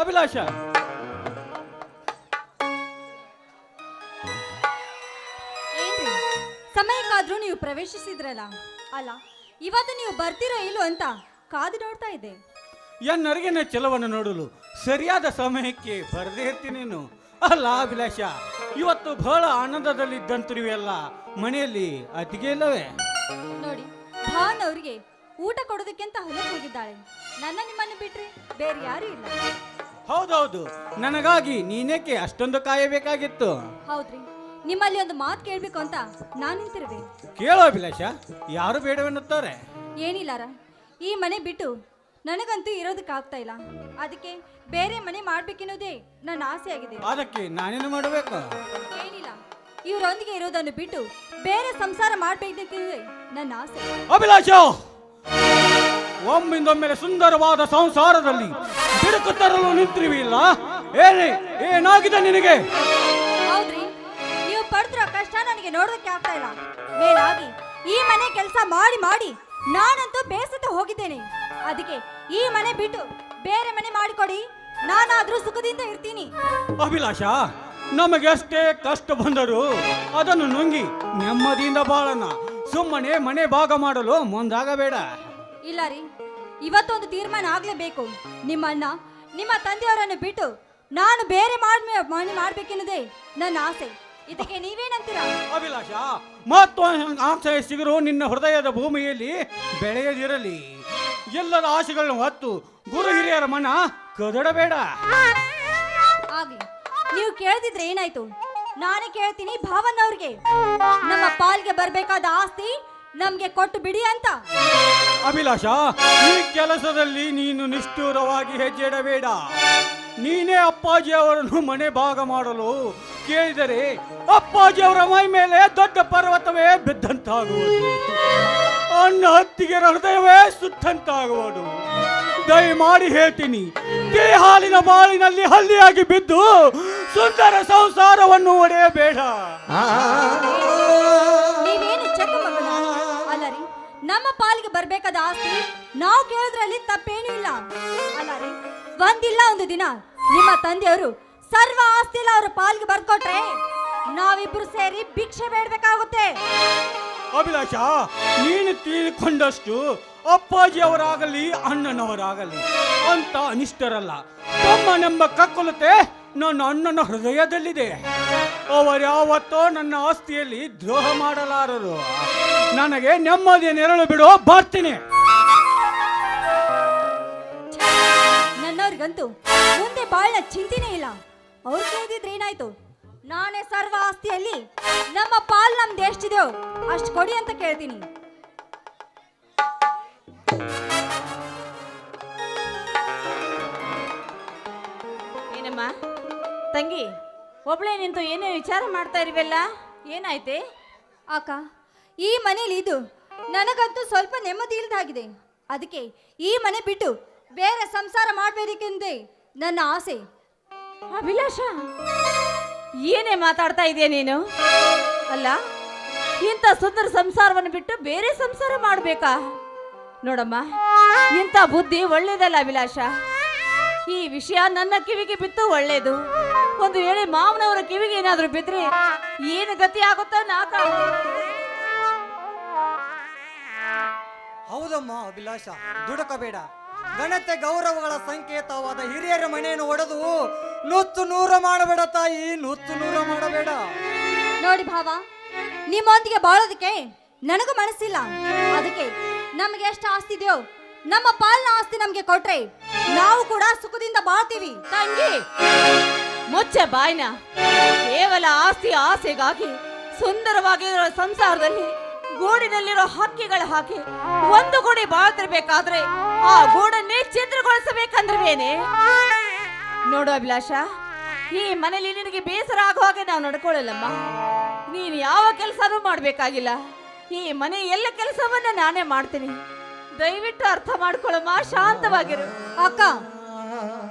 ಅಭಿಲಾಷ. ಏನ್ರಿ? ಸಮಯಕ್ಕಾದ್ರೂ ನೀವು ಪ್ರವೇಶಿಸಿದ್ರಲ್ಲ? ಅಲ್ಲ ಇವತ್ತು ನೀವು ಬರ್ತೀರಾ ಇಲ್ಲೋ ಅಂತ ಕಾದು ನೋಡ್ತಾ ಇದ್ದೆ. ಎನ್ನರಿಗಿನ ಛಲವನ್ನು ನೋಡಲು ಸರಿಯಾದ ಸಮಯಕ್ಕೆ ಬರದೇ ಇರ್ತೀನೇನು ಅಲ್ಲ ಅಭಿಲಾಷ ಇವತ್ತು ಬಹಳ ಆನಂದದಲ್ಲಿದ್ದಂತಿರುವೆಲ್ಲ ಮನೆಯಲ್ಲಿ ಅತಿಗೆ ಇಲ್ಲವೇ? ನೋಡಿ ಭಾವನ್ ಅವರಿಗೆ ಊಟ ಕೊಡೋದಕ್ಕೆ ಅಂತ ಹೊಲಕ್ಕೆ ಹೋಗಿದ್ದಾಳೆ. ನನ್ನ ನಿಮ್ಮನ್ನು ಬಿಟ್ರೆ ಬೇರೆ ಯಾರು ಇಲ್ಲ. ಹೌದೌದು. ನನಗಾಗಿ ನೀನೇಕೆ ಅಷ್ಟೊಂದು ಕಾಯಬೇಕಾಗಿತ್ತು? ಹೌದ್ರಿ. ನಿಮ್ಮಲ್ಲಿ ಒಂದು ಮಾತು ಕೇಳಬೇಕು ಅಂತ ನಾನು ನಿಂತಿರುವೆ ಕೇಳೋ ಅಭಿಲಾಷ ಯಾರು ಬೇಡವೆನ್ನುತ್ತಾರೆ? ಏನಿಲ್ಲಾರ ಈ ಮನೆ ಬಿಟ್ಟು ನನಗಂತೂ ಇರೋದಕ್ಕಾಗ್ತಾ ಇಲ್ಲ. ಅದಕ್ಕೆ ಬೇರೆ ಮನೆ ಮಾಡ್ಬೇಕೆನ್ನೋದೇ ನನ್ನ ಆಸೆ ಆಗಿದೆ ಅದಕ್ಕೆ ನಾನೇನು ಮಾಡಬೇಕು? ಏನಿಲ್ಲ. ಇವರೊಂದಿಗೆ ಇರೋದನ್ನು ಬಿಟ್ಟು ಬೇರೆ ಸಂಸಾರ ಮಾಡಬೇಕು ನನ್ನ ಆಸೆ. ಅಭಿಲಾಷ ಒಮ್ಮಿಂದೊಮ್ಮೆಲೆ ಸುಂದರವಾದ ಸಂಸಾರದಲ್ಲಿ ಬಿಡುಕು ತರಲು ನಿಂತಿರುವಿಲ್ಲ ಏನೇ ಏನಾಗಿದೆ ನಿನಗೆ? ಹೌದ್ರಿ ನೀವು ಪಡೆದಿರೋ ಕಷ್ಟ ನನಗೆ ನೋಡೋದಕ್ಕೆ ಆಗ್ತಾ ಇಲ್ಲ. ಮೇಲಾಗಿ ಈ ಮನೆ ಕೆಲಸ ಮಾಡಿ ಮಾಡಿ ನಾನಂತೂ ಬೇಸತ್ತು ಹೋಗಿದ್ದೇನೆ. ಅದಕ್ಕೆ ಈ ಮನೆ ಬಿಟ್ಟು ಬೇರೆ ಮನೆ ಮಾಡಿಕೊಡಿ. ನಾನಾದ್ರೂ ಸುಖದಿಂದ ಇರ್ತೀನಿ. ಅಭಿಲಾಷ ನಮಗೆ ಎಷ್ಟೇ ಕಷ್ಟ ಬಂದರೂ ಅದನ್ನು ನುಂಗಿ ನೆಮ್ಮದಿಯಿಂದ ಬಾಳನ ಸುಮ್ಮನೆ ಮನೆ ಭಾಗ ಮಾಡಲು ಮುಂದಾಗಬೇಡ. ಇಲ್ಲ ರೀ ಇವತ್ತೊಂದು ತೀರ್ಮಾನ ಆಗ್ಲೇಬೇಕು. ನಿಮ್ಮ ಅಣ್ಣ ನಿಮ್ಮ ತಂದೆಯವರನ್ನು ಬಿಟ್ಟು ನಾನು ಬೇರೆ ಮಾಡಿ ಮನೆ ಮಾಡ್ಬೇಕೆನ್ನೋದೇ ನನ್ನ ಆಸೆ. ಇದಕ್ಕೆ ನೀವೇನಂತೀರಾ? ಅಭಿಲಾಷ ಮತ್ತು ಆಸೆ ಸಿಗರು ನಿನ್ನ ಹೃದಯದ ಭೂಮಿಯಲ್ಲಿ ಬೆಳೆಯದಿರಲಿ. ಎಲ್ಲರ ಆಸೆಗಳನ್ನು ಹೊತ್ತು ಗುರು ಹಿರಿಯರ ಮನ ಕದಡಬೇಡ. ಆಗ್ಲಿ. ನೀವು ಕೇಳ್ತಿದ್ರೆ ಏನಾಯ್ತು? ನಾನೇ ಕೇಳ್ತೀನಿ ಭಾವನ್ನವ್ರಿಗೆ ನಮ್ಮ ಪಾಲ್ಗೆ ಬರ್ಬೇಕಾದ ಆಸ್ತಿ ನಮ್ಗೆ ಕೊಟ್ಟು ಬಿಡಿ ಅಂತ. ಅಭಿಲಾಷ, ಈ ಕೆಲಸದಲ್ಲಿ ನೀನು ನಿಷ್ಠೂರವಾಗಿ ಹೆಜ್ಜೆಡಬೇಡ. ನೀನೇ ಅಪ್ಪಾಜಿ ಅವರನ್ನು ಮನೆ ಭಾಗ ಮಾಡಲು ಕೇಳಿದರೆ ಅಪ್ಪಾಜಿ ಅವರ ಮೈ ಮೇಲೆ ದೊಡ್ಡ ಪರ್ವತವೇ ಬಿದ್ದಂತಾಗುವುದು. ಅಣ್ಣ ಹತ್ತಿಗೆ ಹೃದಯವೇ ಸುತ್ತಂತಾಗುವುದು. ದಯಮಾಡಿ ಹೇಳ್ತೀನಿ ಹಾಲಿನ ಬಾಳಿನಲ್ಲಿ ಹಲ್ಲಿಯಾಗಿ ಬಿದ್ದು ಸುಂದರ ಸಂಸಾರವನ್ನು ಒಡೆಯಬೇಡ ನೀವೇನು ಚೆಕ್ ಮಗನ ಅಲ್ಲ ರೀ ನಮ್ಮ ಪಾಲಿಗೆ ಬರ್ಬೇಕಾದ ಆಸ್ತಿ ನಾವು ಕೇಳೋದ್ರಲ್ಲಿ ತಪ್ಪೇನೂ ಇಲ್ಲ ಅಲ್ಲರಿ ಒಂದಿಲ್ಲ ಒಂದು ದಿನ ನಿಮ್ಮ ತಂದೆಯವರು ಸರ್ವ ಆಸ್ತಿ ಎಲ್ಲ ಅವ್ರ ಪಾಲಿಗೆ ಬರ್ಕೊಟ್ರೆ ನಾವಿಬ್ರು ಸೇರಿ ಭಿಕ್ಷೆ ಬೇಡಬೇಕಾಗುತ್ತೆ ಅಭಿಲಾಷ ನೀನು ತಿಳ್ಕೊಂಡಷ್ಟು ಅಪ್ಪಾಜಿ ಅವರಾಗಲಿ ಅಣ್ಣನವರಾಗಲಿ ಅಂತ ಅನಿಷ್ಟರಲ್ಲ ನಮ್ಮ ಕಕ್ಕುಲತೆ ನನ್ನ ಅಣ್ಣನ ಹೃದಯದಲ್ಲಿದೆ. ಅವರ್ಯಾವತ್ತೋ ನನ್ನ ಆಸ್ತಿಯಲ್ಲಿ ದ್ರೋಹ ಮಾಡಲಾರರು. ನನಗೆ ನೆಮ್ಮದಿಯ ನೆರಳು ಬಿಡು, ಬರ್ತೀನಿ. ನನ್ನವ್ರಿಗಂತೂ ಮುಂದೆ ಬಾಳ ಚಿಂತೆನೇ ಇಲ್ಲ. ಅವ್ರು ಕೇಳಿದ್ರೆ ಏನಾಯ್ತು? ನಾನೇ ಸರ್ವ ಆಸ್ತಿಯಲ್ಲಿ ನಮ್ಮ ಪಾಲ್ ನಮ್ದು ಎಷ್ಟಿದೆಯೋ ಅಷ್ಟು ಕೊಡಿ ಅಂತ ಕೇಳ್ತೀನಿ. ತಂಗಿ ಒಬ್ಳೆ ನಿಂತು ಏನೇ ವಿಚಾರ ಮಾಡ್ತಾ ಇರುವೆಲ್ಲ? ಏನಾಯ್ತೆ? ಅಕ್ಕ ಈ ಮನೇಲಿ ಇದು. ನನಗಂತೂ ಸ್ವಲ್ಪ ನೆಮ್ಮದಿ ಇಲ್ದಾಗಿದೆ. ಅದಕ್ಕೆ ಈ ಮನೆ ಬಿಟ್ಟು ಬೇರೆ ಸಂಸಾರ ಮಾಡಬೇಕೆಂದೇ ನನ್ನ ಆಸೆ. ಅಭಿಲಾಷ ಏನೇ ಮಾತಾಡ್ತಾ ಇದೆಯಾ ನೀನು? ಅಲ್ಲ ಇಂಥ ಸುಂದರ ಸಂಸಾರವನ್ನು ಬಿಟ್ಟು ಬೇರೆ ಸಂಸಾರ ಮಾಡಬೇಕಾ? ನೋಡಮ್ಮ ಇಂಥ ಬುದ್ಧಿ ಒಳ್ಳೇದಲ್ಲ ಅಭಿಲಾಷ. ಈ ವಿಷಯ ನನ್ನ ಕಿವಿಗೆ ಬಿತ್ತು ಒಳ್ಳೇದು. ಒಂದು ವೇಳೆ ಮಾವನವರ ಕಿವಿಗೆ ಏನಾದರೂ ಬಿದ್ರೆ ಏನು ಗತಿ ಆಗುತ್ತೋ ನಾಕ. ಹೌದಮ್ಮ ಅಭಿಲಾಷ ದುಡುಕಬೇಡ. ಗಣತೆ ಗೌರವಗಳ ಸಂಕೇತವಾದ ಹಿರಿಯರ ಮನೆಯನ್ನು ಒಡೆದು ನುತ್ತು ನೂರ ಮಾಡಬೇಡ ತಾಯಿ ನುತ್ತು ನೂರ ಮಾಡಬೇಡ. ನೋಡಿ ಭಾವ ನಿಮ್ಮೊಂದಿಗೆ ಬಾಳೋದಕ್ಕೆ ನನಗೂ ಮನಸ್ಸಿಲ್ಲ. ಅದಕ್ಕೆ ನಮ್ಗೆ ಎಷ್ಟು ಆಸ್ತಿ ಇದೆಯೋ ನಮ್ಮ ಪಾಲಿನ ಆಸ್ತಿ ನಮ್ಗೆ ಕೊಟ್ರೆ ನಾವು ಕೂಡ ಸುಖದಿಂದ ಬಾಳ್ತೀವಿ. ತಂಗಿ! ಮುಚ್ಚೆ ಬಾಯ್ನ ಕೇವಲ ಆಸ್ತಿ ಆಸೆಗಾಗಿ ಸುಂದರವಾಗಿರೋ ಸಂಸಾರದಲ್ಲಿ ಗೂಡಿನಲ್ಲಿರೋ ಹಕ್ಕಿಗಳ ಹಾಕಿ ಒಂದು ಗೂಡಿ ಬಾಳ್ತಿರ್ಬೇಕಾದ್ರೆ ಆ ಗೂಡನ್ನೇ ಛಿದ್ರಗೊಳಿಸಬೇಕಂದ್ರವೇನೆ? ನೋಡು ಅಭಿಲಾಷ, ಈ ಮನೇಲಿ ನಿನಗೆ ಬೇಸರ ಆಗೋ ಹಾಗೆ ನಾವು ನಡ್ಕೊಳ್ಳಲ್ಲಮ್ಮ. ನೀನು ಯಾವ ಕೆಲಸನೂ ಮಾಡ್ಬೇಕಾಗಿಲ್ಲ. ಈ ಮನೆ ಎಲ್ಲ ಕೆಲಸವನ್ನ ನಾನೇ ಮಾಡ್ತೀನಿ. ದಯವಿಟ್ಟು ಅರ್ಥ ಮಾಡ್ಕೊಳ್ಳಮ್ಮ, ಶಾಂತವಾಗಿರು. ಅಕ್ಕ,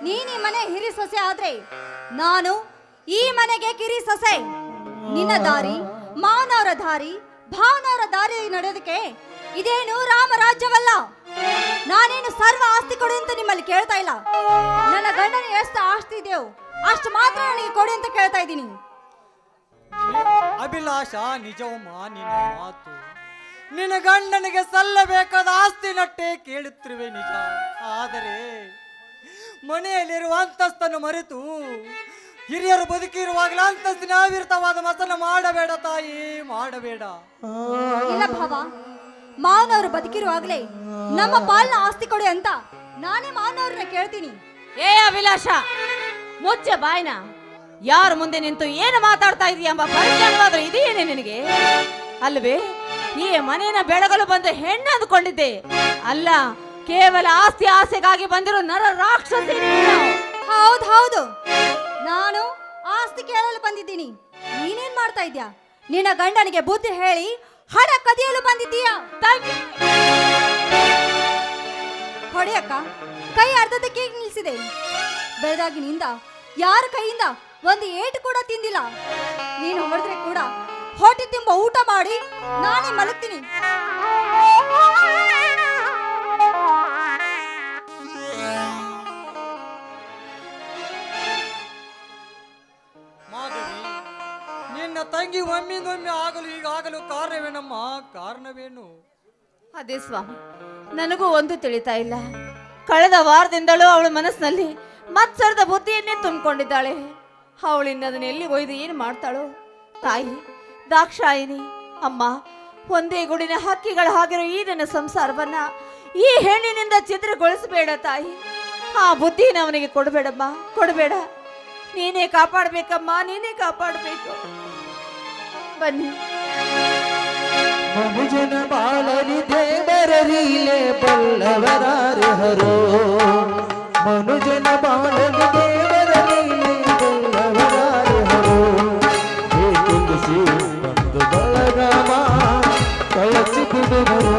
ನೀನ್ ಈ ಮನೆ ಹಿರಿ ಸೊಸೆ ಆದ್ರೆ ನಾನು ಈ ಮನೆಗೆ ಕಿರಿ ಸೊಸೆ. ನಿನ್ನ ದಾರಿ, ಮಾನವರ ದಾರಿ, ಭಾವನವರ ದಾರಿ ನಡೆಯೋದಕ್ಕೆ ಇದೇನು ರಾಮರಾಜ್ಯವಲ್ಲ ನಾನೇನು ಸರ್ವ ಆಸ್ತಿ ಕೊಡು ಅಂತ ನಿಮ್ಮಲ್ಲಿ ಕೇಳ್ತಾ ಇಲ್ಲ. ನನ್ನ ಗಂಡನ ಎಷ್ಟು ಆಸ್ತಿ ಇದೆಯೋ ಅಷ್ಟು ಮಾತ್ರ ನನಗೆ ಕೊಡಿ ಅಂತ ಕೇಳ್ತಾ ಇದ್ದೀನಿ. ಅಭಿಲಾಷ ನಿಜವಮ್ಮ ನಿನ್ನ ಮಾತು. ನಿನ್ನ ಗಂಡನಿಗೆ ಸಲ್ಲಬೇಕಾದ ಆಸ್ತಿ ನಟ್ಟೆ ಕೇಳುತ್ತಿರುವೆ ನಿಜ. ಆದರೆ ಮನೆಯಲ್ಲಿರುವ ಅಂತಸ್ತನ್ನು ಮರೆತು ಹಿರಿಯರು ಬದುಕಿರುವಾಗಲೇ ಅಂತಸ್ತಿನ ಅವಿರ್ತವಾದ ಮಸನ ಮಾಡಬೇಡ ತಾಯಿ ಮಾಡಬೇಡ. ಇಲ್ಲ ಭಾವ ಮಾವನವರು ಬದುಕಿರುವಾಗಲೇ ನಮ್ಮ ಪಾಲ್ನ ಆಸ್ತಿ ಕೊಡಿ ಅಂತ ನಾನೇ ಮಾವನವ್ರನ್ನ ಕೇಳ್ತೀನಿ. ಏ ಅಭಿಲಾಷ ಮುಚ್ಚೆ ಬಾಯ್ನ. ಯಾರು ಮುಂದೆ ನಿಂತು ಏನು ಮಾತಾಡ್ತಾ ಇದೀಯ ಎಂಬ ಪರಿಜ್ಞಾನವಾದ್ರೂ ಇದೆಯೇನೆ ನಿನಗೆ? ಅಲ್ವೇ ಈ ಮನೆಯನ್ನ ಬೆಳಗಲು ಬಂದು ಹೆಣ್ಣು ಅಂದ್ಕೊಂಡಿದ್ದೆ. ಅಲ್ಲ ಕೇವಲ ಆಸ್ತಿ ಆಸೆಗಾಗಿ ಬಂದಿರೋ ನರ ರಾಕ್ಷಸಿ ನೀನು. ಹೌದು ಹೌದು. ನಾನು ಆಸ್ತಿ ಕೇಳಲು ಬಂದಿದ್ದೀನಿ. ನೀನೇನ್ ಮಾಡ್ತಾ ಇದ್ಯಾ? ನಿನ್ನ ಗಂಡನಿಗೆ ಬುದ್ಧಿ ಹೇಳಿ ಹಣ ಕದಿಯಲು ಬಂದಿದ್ದೀಯಾ? ತಂಗಿ ಹೊಡೆಯಕ್ಕ ಕೈ ಅರ್ಧದಕ್ಕೆ ನಿಲ್ಸಿದೆ. ಬೆಳೆದಾಗಿನಿಂದ ಯಾರ ಕೈಯಿಂದ ಒಂದು ಏಟು ಕೂಡ ತಿಂದಿಲ್ಲ. ನೀನು ಹೊಡೆದ್ರೆ ಕೂಡ ಹೊಟ್ಟೆ ತುಂಬ ಊಟ ಮಾಡಿ ನಾನೇ ಮಲಗ್ತೀನಿ. ತಂಗಿ ಒಮ್ಮಿಂದೊಮ್ಮೆ ಆಗಲು ಈಗಾಗಲು ಕಾರಣವೇನಮ್ಮ? ಕಾರಣವೇನು? ಅದೇ ಸ್ವಾಮಿ, ನನಗೂ ಒಂದು ತಿಳಿತಾ ಇಲ್ಲ. ಕಳೆದ ವಾರದಿಂದಲೂ ಅವಳ ಮನಸ್ಸಿನಲ್ಲಿ ಮತ್ಸರದ ಬುದ್ಧಿಯನ್ನೇ ತುಂಬಿಕೊಂಡಿದ್ದಾಳೆ. ಅವಳಿಂದ ಅದನ್ನ ಎಲ್ಲಿ ಒಯ್ದು ಏನು ಮಾಡ್ತಾಳೋ? ತಾಯಿ ದಾಕ್ಷಾಯಿನಿ ಅಮ್ಮ, ಒಂದೇ ಗುಡಿನ ಹಕ್ಕಿಗಳ ಹಾಗಿರೋ ಈ ನನ್ನ ಸಂಸಾರವನ್ನ ಈ ಹೆಣ್ಣಿನಿಂದ ಛಿದ್ರಗೊಳಿಸಬೇಡ ತಾಯಿ. ಆ ಬುದ್ಧಿನ ಅವನಿಗೆ ಕೊಡಬೇಡಮ್ಮ, ಕೊಡಬೇಡ. ನೀನೇ ಕಾಪಾಡಬೇಕಮ್ಮ, ನೀನೇ ಕಾಪಾಡಬೇಕು. ಬನ್ನಿ. ಮನುಜನ ಬಾಳನಿ ದೇವರ ರೀಲೆ ಬಲ್ಲವರಾರ್ಹರು ಮನುಜನ ಬಾಳನಿ ದೇವರ ರೀಲೆ ಬಲ್ಲವರಾರ್ಹರು ಹೇ ತುಳಸಿ ಬಂದು ಬಳಗವ ಕಳಚಿ ಬಿಡುವರು